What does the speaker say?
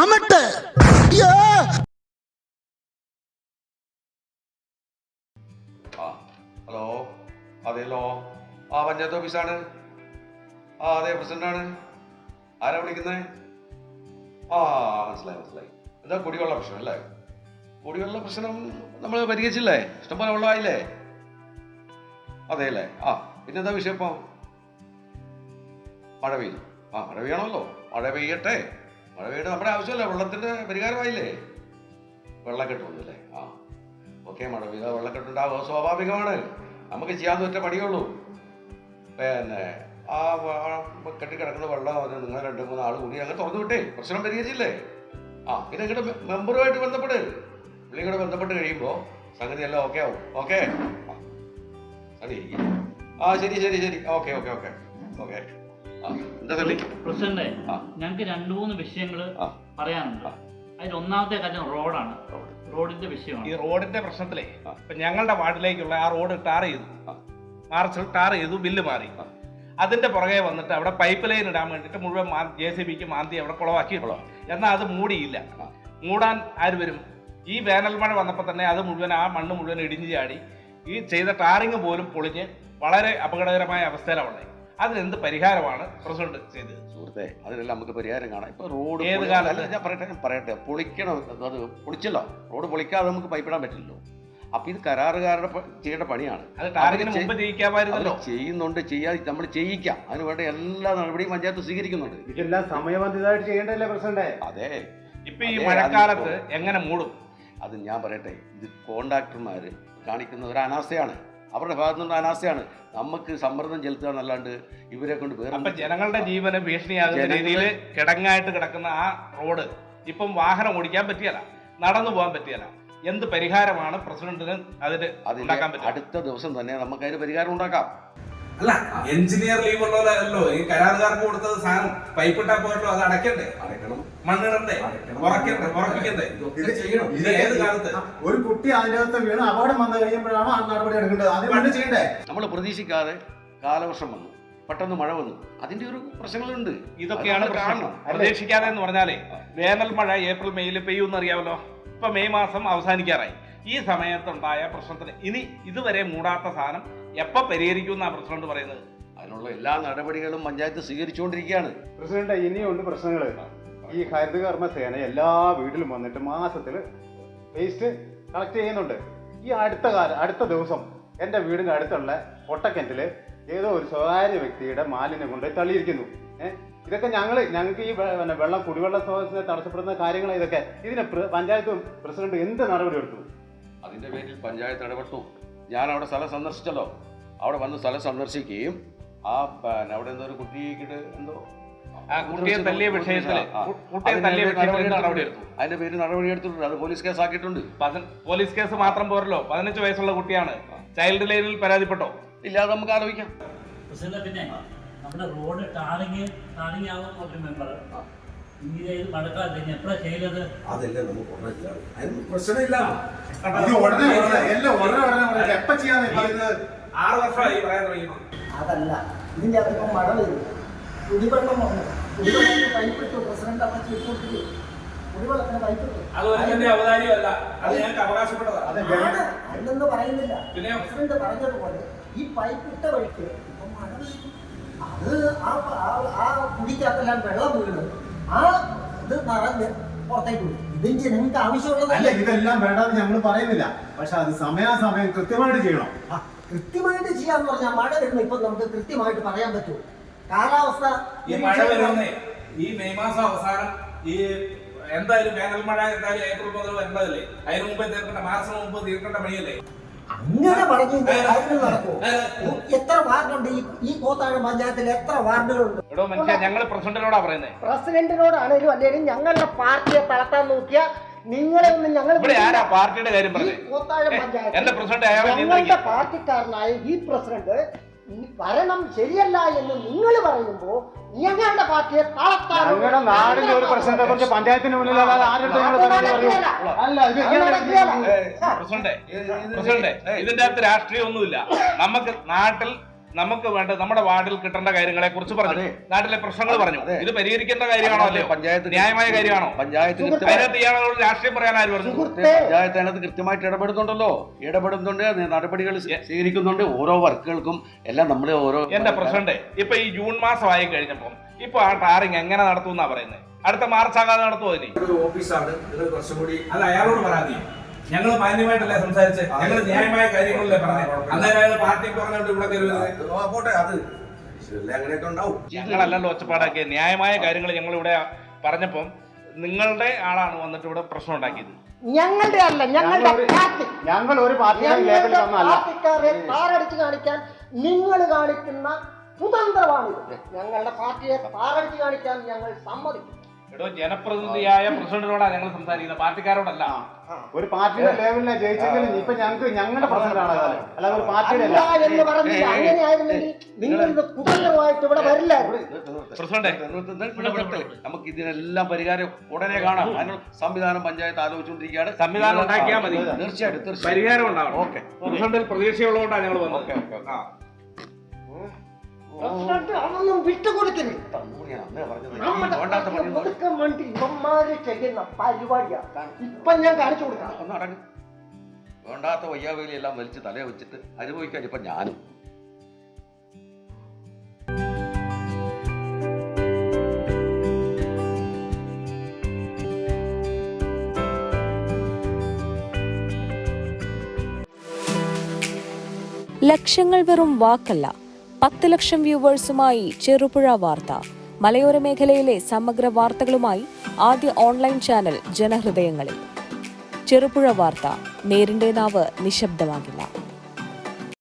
അമട്ട് hello. അതെല്ലോ ആ പഞ്ചായത്ത് ഓഫീസാണ്. ആ അതെ പ്രസിഡന്റാണ്. ആരാ വിളിക്കുന്നത് ആ മനസ്സിലായി മനസ്സിലായി. എന്താ കുടിവെള്ള പ്രശ്നം അല്ലേ? കുടിവെള്ള പ്രശ്നം നമ്മൾ പരിഹരിച്ചില്ലേ? ഇഷ്ടംപോലെ വെള്ളമായില്ലേ? അതെ അല്ലേ ആ പിന്നെന്താ വിഷയം ഇപ്പം? മഴ പെയ്തു. ആ മഴ പെയ്യണമല്ലോ. മഴ പെയ്യട്ടെ. മഴ പെയ്യട്ടെ നമ്മുടെ ആവശ്യമല്ല വെള്ളത്തിന്റെ പരിഹാരമായില്ലേ? വെള്ളക്കെട്ടുണ്ടല്ലേ ആ. ഓക്കെ മഴ പെയ്താൽ വെള്ളക്കെട്ടുണ്ടാവുക. സ്വാഭാവികമാണ്. നമുക്ക് ചെയ്യാൻ പറ്റ പണിയുള്ളൂ. പിന്നെ ആ കെട്ടിക്കിടക്കുന്ന വെള്ളം നിങ്ങൾ രണ്ട് മൂന്ന് ആൾ കൂടി അങ്ങനെ തുറന്നു വിട്ടേ. പ്രശ്നം പരിഹരിച്ചില്ലേ? ആ പിന്നെ ഇങ്ങോട്ട് മെമ്പറുമായിട്ട് ബന്ധപ്പെട്ട് പുള്ളിയും ബന്ധപ്പെട്ട് കഴിയുമ്പോൾ സംഗതി എല്ലാം ഓക്കെ ആവും. ഓക്കെ? ആ ശരി ശരി ശരി. Okay okay okay. ഓക്കെ. എന്താ പ്രസിഡന്റ് ഞങ്ങൾക്ക് രണ്ടു മൂന്ന് വിഷയങ്ങൾ പറയാനുണ്ട്. അതിൽ ഒന്നാമത്തെ കാര്യം റോഡാണ്. റോഡിന്റെ വിഷയമാണ്. ഈ റോഡിന്റെ പ്രശ്നത്തിലേ. ഇപ്പൊ ഞങ്ങളുടെ വാർഡിലേക്കുള്ള ആ റോഡ് ടാർ ചെയ്തു. മാർച്ചിൽ ടാർ ചെയ്തു ബില്ല് മാറി. അതിന്റെ പുറകെ വന്നിട്ട് അവിടെ പൈപ്പ് ലൈൻ ഇടാൻ വേണ്ടിട്ട് മുഴുവൻ ജെ സി ബിക്ക് മാന്തി അവിടെ കുളവാക്കിയിട്ടുള്ളൂ എന്നാൽ അത് മൂടിയില്ല. മൂടാൻ ആര് വരും? ഈ വേനൽ മഴ വന്നപ്പോൾ തന്നെ അത് മുഴുവൻ ആ മണ്ണ് മുഴുവൻ ഇടിഞ്ഞു ചാടി. ഈ ചെയ്ത ടാറിങ് പോലും പൊളിഞ്ഞ് വളരെ അപകടകരമായ അവസ്ഥയിലാണ് ഉള്ളത്. അതിനെന്ത് പരിഹാരമാണ് പ്രസിഡന്റ് ചെയ്തത്? സുഹൃത്തെ അതിനെല്ലാം നമുക്ക് പരിഹാരം കാണാം. ഇപ്പൊ റോഡ് ഏത് കാലത്ത്? ഞാൻ പറയട്ടെ ഞാൻ പറയട്ടെ. പൊളിക്കണം അത് പൊളിച്ചല്ലോ. റോഡ് പൊളിക്കാതെ നമുക്ക് പൈപ്പിടാൻ പറ്റില്ലല്ലോ. അപ്പൊ ഇത് കരാറുകാരുടെ ചെയ്യേണ്ട പണിയാണ്. ചെയ്യുന്നുണ്ട് ചെയ്യാതെ നമ്മൾ ചെയ്യിക്കാം. അതിന് വേണ്ട എല്ലാ നടപടിയും പഞ്ചായത്ത് സ്വീകരിക്കുന്നുണ്ട്. ഇതെല്ലാം സമയബന്ധിതമായിട്ട് ചെയ്യേണ്ടല്ലേ പ്രസിഡന്റ്? അതെ. ഇപ്പൊ ഈ മഴക്കാലത്ത് എങ്ങനെ മൂടും? അത് ഞാൻ പറയട്ടെ ഇത് കോണ്ടാക്ടർമാർ കാണിക്കുന്ന ഒരു അനാസ്ഥയാണ്. അവരുടെ ഭാഗത്തു നിന്നുള്ള അനാസ്ഥയാണ്. നമുക്ക് സമ്മർദ്ദം ചെലുത്തുക എന്നല്ലാണ്ട് ഇവരെ കൊണ്ട് വേറെ ജനങ്ങളുടെ ജീവന് ഭീഷണിയാകുന്ന രീതിയിൽ കിടങ്ങായിട്ട് കിടക്കുന്ന ആ റോഡ് ഇപ്പം വാഹനം ഓടിക്കാൻ പറ്റിയല്ല നടന്നു പോകാൻ പറ്റിയല്ല. എന്ത് പരിഹാരമാണ് പ്രസിഡന്റിന് അതിന് പറ്റുക? അടുത്ത ദിവസം തന്നെ നമുക്ക് അതിന് പരിഹാരം ഉണ്ടാക്കാം. അല്ല എഞ്ചിനീയർ ലീവ് ഉള്ളതല്ലോ ഈ കരാറുകാർക്ക് കൊടുത്തത് സാധനം. പൈപ്പ് ഇട്ടാ പോയല്ലോ അത് അടയ്ക്കണ്ടേ? അടയ്ക്കണം. മണ്ണിടണ്ടേ? ഉറക്കണ്ടേ? ഉറപ്പിക്കണ്ടേ? ഇത് ചെയ്യണം. ഇത് ഏത് കാലത്ത്? ഒരു കുട്ടി അതിന്റെ അകത്ത് വീണ് അപകടം വന്നു കഴിയുമ്പോഴാണ് ആ നടപടി എടുക്കേണ്ടത്? അത് ചെയ്യണ്ടേ? നമ്മൾ പ്രതീക്ഷിക്കാതെ കാലവർഷം വന്നു. പെട്ടെന്ന് മഴ വന്നു. അതിന്റെ ഒരു പ്രശ്നങ്ങളുണ്ട്. ഇതൊക്കെയാണ് കാരണം. പ്രശ്നം പ്രതീക്ഷിക്കാതെ എന്ന് പറഞ്ഞാലേ വേനൽ മഴ ഏപ്രിൽ മെയ്യിൽ പെയ്യുമെന്ന് അറിയാമല്ലോ. ഇപ്പൊ മെയ് മാസം അവസാനിക്കാറായി. ഈ സമയത്തുണ്ടായ പ്രശ്നത്തിന് ഇനി ഇതുവരെ മൂടാത്ത സാധനം എപ്പോ പരിഹരിക്കും പ്രസിഡന്റ് പറയുന്നത്? അതിനുള്ള എല്ലാ നടപടികളും പഞ്ചായത്ത് സ്വീകരിച്ചുകൊണ്ടിരിക്കുകയാണ്. പ്രസിഡന്റ് ഇനിയുണ്ട് പ്രശ്നങ്ങൾ. ഈ ഹരിതകർമ്മ സേന എല്ലാ വീട്ടിലും വന്നിട്ട് മാസത്തിൽ വേസ്റ്റ് കളക്ട് ചെയ്യുന്നുണ്ട്. ഈ അടുത്ത കാലം അടുത്ത ദിവസം എന്റെ വീടിന്റെ അടുത്തുള്ള പൊട്ടക്കിണറ്റിൽ ഏതോ ഒരു സ്വകാര്യ വ്യക്തിയുടെ മാലിന്യം കൊണ്ട് തള്ളിയിരിക്കുന്നു. ഏഹ് ഇതൊക്കെ ഞങ്ങൾ ഞങ്ങൾക്ക് ഈ വെള്ളം കുടിവെള്ള സ്രോതസ്സിനെ തടസ്സപ്പെടുന്ന കാര്യങ്ങൾ ഇതൊക്കെ. ഇതിന് പഞ്ചായത്ത് പ്രസിഡന്റ് എന്ത് നടപടി എടുത്തു അതിന്റെ പേരിൽ പഞ്ചായത്ത് ഇടപെട്ടു. ഞാൻ അവിടെ സ്ഥലം സന്ദർശിച്ചല്ലോ. അവിടെ വന്ന് സ്ഥലം സന്ദർശിക്കുകയും ആ പിന്നെ അവിടെ എന്തോ ഒരു കുട്ടിക്കിട്ട് എന്തോ? ആ കുട്ടിയെ തല്ലിയ വിഷയത്തിൽ കുട്ടിയെ അതിന്റെ പേര് നടപടി എടുത്തിട്ടുണ്ട്. അത് പോലീസ് കേസ് ആക്കിയിട്ടുണ്ട് പോലീസ് കേസ് മാത്രം പോരല്ലോ. പതിനഞ്ച് വയസ്സുള്ള കുട്ടിയാണ്. ചൈൽഡ് ലൈനിൽ പരാതിപ്പെട്ടോ? ഇല്ലാതെ നമുക്ക് ആലോചിക്കാം. പിന്നെ നമ്മുടെ റോഡ് ടാറിങ് ടാറിങ് ആവുന്ന ഒരു മെമ്പർ പ്രശ്നമില്ല. ഉടനെ എല്ലാം ഉടനെ ഉടനെ ഉടനെ എപ്പ ചെയ്യാന്ന് പറയുന്നത് ആറ് വർഷമായി പറയാൻ തുടങ്ങിയിട്ട് അതല്ല ഇതിന്റെ അകത്ത് ഇപ്പം മഴ വരും. കുടിവെള്ളം വന്നു. കുടിവെള്ളത്തിന് പൈപ്പ് ഇട്ടു. പ്രസിഡന്റ് അമ്മച്ചി ഇട്ടു കുടിവെള്ളത്തിന് പൈപ്പ് ഇട്ടു. അത് ഒരുത്തന്റെ അവതാരിയല്ല അത് ഞങ്ങൾക്ക് അവകാശപ്പെട്ടതാണ്. അല്ലെന്ന് പറയുന്നില്ല. പിന്നെ? പ്രസിഡന്റ് പറഞ്ഞതുപോലെ ഈ പൈപ്പ് ഇട്ട വഴിക്ക് ഇപ്പം മഴ വരും. അത് ആ ആ- കുടിക്കകത്തെല്ലാം വെള്ളം വീണ്. ആ ഇത് നിറഞ്ഞ് പുറത്തേക്ക് വരും ഇതിന് നിങ്ങൾക്ക് അല്ല ആവശ്യമുള്ളതല്ല ഇതെല്ലാം വേണ്ടെന്ന് ഞങ്ങൾ പറയുന്നില്ല. പക്ഷെ അത് സമയാസമയം കൃത്യമായിട്ട് ചെയ്യണം. കൃത്യമായിട്ട് ചെയ്യാന്ന് പറഞ്ഞാൽ മഴ വരുന്ന ഇപ്പൊ നമുക്ക് കൃത്യമായിട്ട് പറയാൻ പറ്റുമോ കാലാവസ്ഥ ഈ മഴ വരുന്നേ ഈ മെയ് മാസം അവസാനം ഈ എന്തായാലും വേനൽ മഴ എന്തായാലും ഏപ്രിൽ മുതൽ വരേണ്ടതല്ലേ അതിന് മുമ്പേ തീർക്കേണ്ട മാസം മുമ്പ് തീർക്കേണ്ട പണിയല്ലേ? അങ്ങനെ പറഞ്ഞു കാര്യങ്ങൾ എത്ര വാർഡുണ്ട് ഈ ഈ കോത്താഴം പഞ്ചായത്തിൽ എത്ര വാർഡുകളുണ്ട്? ഞങ്ങൾ പ്രസിഡന്റിനോടാ പറയുന്നത് പ്രസിഡന്റിനോടാണേലും അല്ലെങ്കിൽ ഞങ്ങളുടെ പാർട്ടിയെ തളർത്താൻ നോക്കിയ നിങ്ങളെ ഒന്നും ഞങ്ങൾ ഇവിടെ ആരാ പാർട്ടിയുടെ കാര്യം പറഞ്ഞത്? പഞ്ചായത്ത് എന്റെ പ്രസിഡന്റ് അയാളെ ഞങ്ങളുടെ നിയന്ത്രിക്കും. പാർട്ടിക്കാരനായ ഈ പ്രസിഡന്റ് ഈ ഭരണം ശരിയല്ല എന്ന് നിങ്ങൾ പറയുമ്പോ ഞങ്ങളുടെ പാർട്ടിയെ തളർത്താൻ ഞങ്ങളുടെ നാടിന്റെ ഒരു പ്രശ്നത്തെ കുറിച്ച് പഞ്ചായത്തിന് മുന്നിൽ അല്ലാതെ ആരുടെ ഞങ്ങൾ പരാതി പറയൂ അല്ല. ഇത് ഇങ്ങനെ പ്രസിഡന്റ് പ്രസിഡന്റ് ഇതിന്റെ അകത്ത് രാഷ്ട്രീയം ഒന്നുമില്ല നമുക്ക് നാട്ടിൽ നമുക്ക് വേണ്ട നമ്മുടെ വാർഡിൽ കിട്ടേണ്ട കാര്യങ്ങളെ കുറിച്ച് പറഞ്ഞു നാട്ടിലെ പ്രശ്നങ്ങൾ പറഞ്ഞു. ഇത് പരിഹരിക്കേണ്ട കാര്യമാണോ അല്ലേ പഞ്ചായത്ത് ന്യായമായ കാര്യമാണോ? പഞ്ചായത്ത് അതിനകത്ത് ഇയാളോട് രാഷ്ട്രീയം പറയാൻ ആര് പറഞ്ഞു? പഞ്ചായത്ത് അതിനകത്ത് കൃത്യമായിട്ട് ഇടപെടുന്നുണ്ടല്ലോ. ഇടപെടുന്നുണ്ട് നടപടികൾ സ്വീകരിക്കുന്നുണ്ട്. ഓരോ വർക്കുകൾക്കും എല്ലാം നമ്മൾ ഓരോ എന്റെ പ്രസിഡന്റ് ഇപ്പൊ ഈ ജൂൺ മാസം ആയി കഴിഞ്ഞപ്പം ഇപ്പൊ ആ ടാറിങ് എങ്ങനെ നടത്തുന്നാ പറയുന്നത് അടുത്ത മാർച്ച് ആകാതെ നടത്തുമോ ഓഫീസാണ്. ഇത് കുറച്ചും കൂടി അത് അയാളോട് പരാതി ഞങ്ങൾ മാന്യമായിട്ടല്ലേ സംസാരിച്ച്? ഞങ്ങൾ ന്യായമായ കാര്യങ്ങളല്ലേ പറഞ്ഞു? അന്നേരം അയാൾ പാർട്ടി പറഞ്ഞോണ്ട് ഇവിടെ കയറുന്നത് അത് പോട്ടെ അത് അങ്ങനെയൊക്കെ ഉണ്ടാവും. ഞങ്ങളല്ലല്ലോ ഒച്ചപ്പാടാക്കിയ. ന്യായമായ കാര്യങ്ങൾ ഞങ്ങൾ ഇവിടെ പറഞ്ഞപ്പം നിങ്ങളുടെ ആളാണ് വന്നിട്ട് ഇവിടെ പ്രശ്നം ഉണ്ടാക്കിയത്. ഞങ്ങളുടെ അല്ല ഞങ്ങളുടെ പാർട്ടി. ഞങ്ങൾ ഒരു ഞങ്ങളുടെ പാർട്ടിക്കാരെ പാറടിച്ച് കാണിക്കാൻ നിങ്ങൾ കാണിക്കുന്ന കുതന്ത്രമാണിത്. ഞങ്ങളുടെ പാർട്ടിയെ പാറടിച്ച് കാണിക്കാൻ ഞങ്ങൾ സമ്മതിക്കും. എടോ ജനപ്രതിനിധിയായ പ്രസിഡന്റിനോടാ ഞങ്ങൾ സംസാരിക്കുന്നത്. പാർട്ടിക്കാരോടല്ല. ഒരു പാർട്ടിയുടെ ലേവലിനെ ജയിച്ചെങ്കിലും ഇപ്പൊ ഞങ്ങൾക്ക് ഞങ്ങളുടെ പ്രസിഡന്റാണ് അല്ലാതെ ഒരു പാർട്ടിയുടെ എന്ന് പറഞ്ഞില്ല. അങ്ങനെയായിരുന്നെങ്കിൽ നിങ്ങൾ ഇത് കുതന്ത്രമായിട്ട് ഇവിടെ വരില്ല. പ്രസിഡന്റ്. നമുക്ക് ഇതിനെല്ലാം പരിഹാരം ഉടനെ കാണാം. അതിനുള്ള സംവിധാനം പഞ്ചായത്ത് ആലോചിച്ചുകൊണ്ടിരിക്കുകയാണ്. സംവിധാനം ഉണ്ടാക്കിയാൽ മതി. തീർച്ചയായിട്ടും പരിഹാരം ഉണ്ടാവും ഓക്കെ. പ്രസിഡന്റിൽ പ്രതീക്ഷയുള്ളതുകൊണ്ടാണ് ഞങ്ങൾ വന്നത്. ഓക്കെ ഓക്കെ അതൊന്നും വിട്ടുകൊടുക്കരുത്. ഞാൻ അന്നേ പറഞ്ഞത് ഈ വേണ്ടാത്ത പണി ഒതുക്കാൻ വേണ്ടി ഇവന്മാര് ചെയ്യുന്ന പരിപാടിയാണ് ഇപ്പൊ ഞാൻ കാണിച്ചു കൊടുക്കാം. ഒന്ന് അടങ്ങ് വേണ്ടാത്ത വയ്യാവേലി എല്ലാം വലിച്ച് തലയെ വെച്ചിട്ട് അനുഭവിക്കാൻ ഇപ്പൊ ഞാനും. ലക്ഷ്യങ്ങൾ വെറും വാക്കല്ല. പത്ത് ലക്ഷം വ്യൂവേഴ്സുമായി ചെറുപുഴ വാർത്ത. മലയോര മേഖലയിലെ സമഗ്ര വാർത്തകളുമായി ആദ്യ ഓൺലൈൻ ചാനൽ ജനഹൃദയങ്ങളിൽ. ചെറുപുഴ വാർത്ത. നേരിന്റെ നാവ് നിശബ്ദമാകില്ല.